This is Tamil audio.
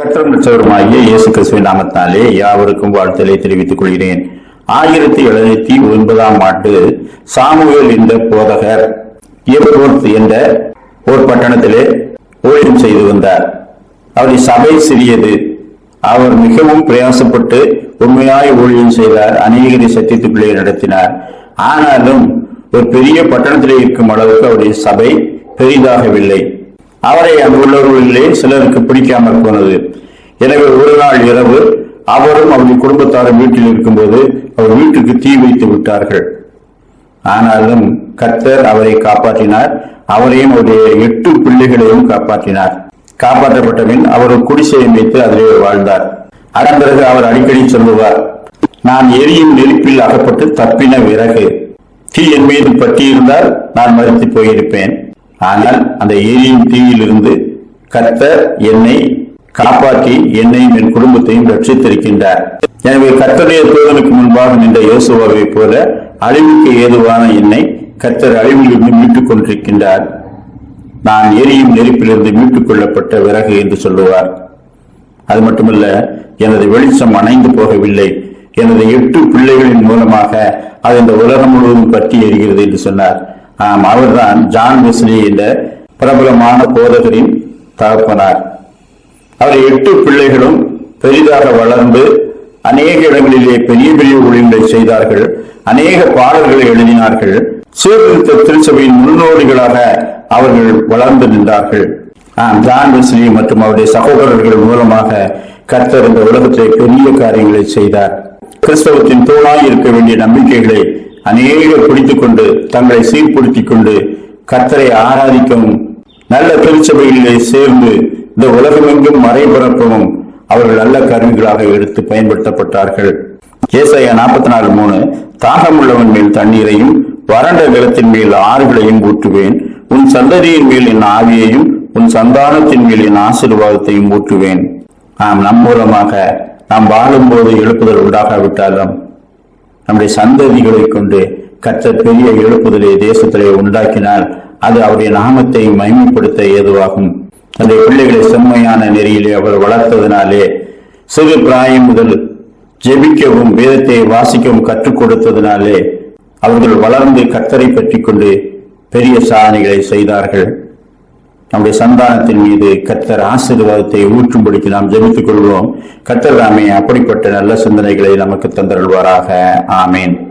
கற்றம் மற்றவருமாகிய இயேசு கிறிஸ்துவின் நாமத்தாலே யாவருக்கும் வாழ்த்தலை தெரிவித்துக் கொள்கிறேன். ஆயிரத்தி எழுநூத்தி ஒன்பதாம் ஆண்டு சாமுவேல் என்ற போதகர் எப்ரோத் என்ற ஒரு பட்டணத்திலே ஊழியம் செய்து வந்தார். அவருடைய சபை சிறியது. அவர் மிகவும் பிரயாசப்பட்டு உண்மையாய் ஊழியம் செய்தார். அநேகரை சத்தியத்துக்குள்ளே நடத்தினார். ஆனாலும் ஒரு பெரிய பட்டணத்திலே இருக்கும் அளவுக்கு அவருடைய சபை பெரிதாகவில்லை. அவரை அங்குள்ளவர்களிலே சிலருக்கு பிடிக்காமல் போனது. எனவே ஒரு நாள் இரவு அவரும் அவருடைய குடும்பத்தாரும் வீட்டில் இருக்கும்போது அவர் வீட்டுக்கு தீ வைத்து விட்டார்கள். ஆனாலும் கர்த்தர் அவரை காப்பாற்றினார். அவரையும் அவருடைய எட்டு பிள்ளைகளையும் காப்பாற்றினார். காப்பாற்றப்பட்ட பின் அவர் ஒரு குடிசையை வைத்து அதிலே வாழ்ந்தார். அதன் பிறகு அவர் அடிக்கடி சொல்லுவார் நான் எரியும் நெருப்பில் அகப்பட்டு தப்பின விறகு. தீ என் மீது பற்றியிருந்தால் நான் மறுத்து போயிருப்பேன். ஆனால் அந்த எரியும் தீயிலிருந்து கர்த்தர் என்னை காப்பாற்றி என்னையும் என் குடும்பத்தையும் ரட்சித்திருக்கின்றார். எனவே கர்த்தருடைய தூதனுக்கு முன்பாக நின்ற யோசுவாவை போல அழிவுக்கு ஏதுவான என்னை கர்த்தர் அழிவிலிருந்து மீட்டுக் கொண்டிருக்கின்றார். நான் எரியும் நெருப்பிலிருந்து மீட்டுக் கொள்ளப்பட்ட விறகு என்று சொல்லுவார். அது மட்டுமல்ல எனது வெளிச்சம் அணைந்து போகவில்லை. எனது எட்டு பிள்ளைகளின் மூலமாக அது இந்த உலகம் முழுவதும் பற்றி எரிகிறது என்று சொன்னார். ஆம் அவர்தான் ஜான் வெஸ்லி என்ற பிரபலமான போதகரின் தகப்பனார். அவர் எட்டு பிள்ளைகளும் பெரிதாக வளர்ந்து அநேக இடங்களிலே பெரிய பெரிய ஊழியங்களை செய்தார்கள் அநேக பாடல்களை எழுதினார்கள். சீர்திருத்த திருச்சபையின் முன்னோடிகளாக அவர்கள் வளர்ந்து நின்றார்கள். ஆம், ஜான் வெஸ்லி மற்றும் அவருடைய சகோதரர்கள் மூலமாக கர்த்தர் இந்த உலகத்திலே பெரிய காரியங்களை செய்தார். கிறிஸ்தவத்தின் தோளாய் இருக்க வேண்டிய நம்பிக்கைகளை அநேகர் பிடித்துக் கொண்டு தங்களை சீர்படுத்திக் கொண்டு கத்தரை ஆராதிக்கவும் நல்ல திருச்சபைகளிலே சேர்ந்து இந்த உலகமெங்கும் மறைபரப்பவும் அவர்கள் நல்ல கருவிகளாக எடுத்து பயன்படுத்தப்பட்டார்கள். ஏசையா நாற்பத்தி நாலு மூணு தாகமுள்ளவன் மேல் தண்ணீரையும் வறண்ட நிலத்தின் மேல் ஆறுகளையும் ஊற்றுவேன். உன் சந்ததியின் மேல் என் ஆவியையும் உன் சந்தானத்தின் மேல் என் ஆசீர்வாதத்தையும் ஊற்றுவேன். நாம் நம் மூலமாக நாம் வாழும்போது எழுப்புதல் உண்டாகாவிட்டாலும் நம்முடைய சந்ததிகளை கொண்டு கற்ற பெரிய எழுப்புதலை தேசத்திலே உண்டாக்கினால் அது அவருடைய நாமத்தை மைமைப்படுத்த ஏதுவாகும். தன்னுடைய பிள்ளைகளை செம்மையான நெறியிலே அவர் வளர்த்ததினாலே சிறு பிராயம் முதல் ஜெபிக்கவும் வேதத்தை வாசிக்கவும் கற்றுக் கொடுத்ததினாலே அவர்கள் வளர்ந்து கத்தரை பற்றி கொண்டு பெரிய சாதனைகளை செய்தார்கள். நம்முடைய சந்தானத்தின் மீது கத்தர் ஆசீர்வாதத்தை ஊற்றும்படிக்கு நாம் ஜெபித்துக் கொள்வோம் கத்தர் தாமே அப்படிப்பட்ட நல்ல சிந்தனைகளை நமக்கு தந்தருள்வாராக. ஆமேன்.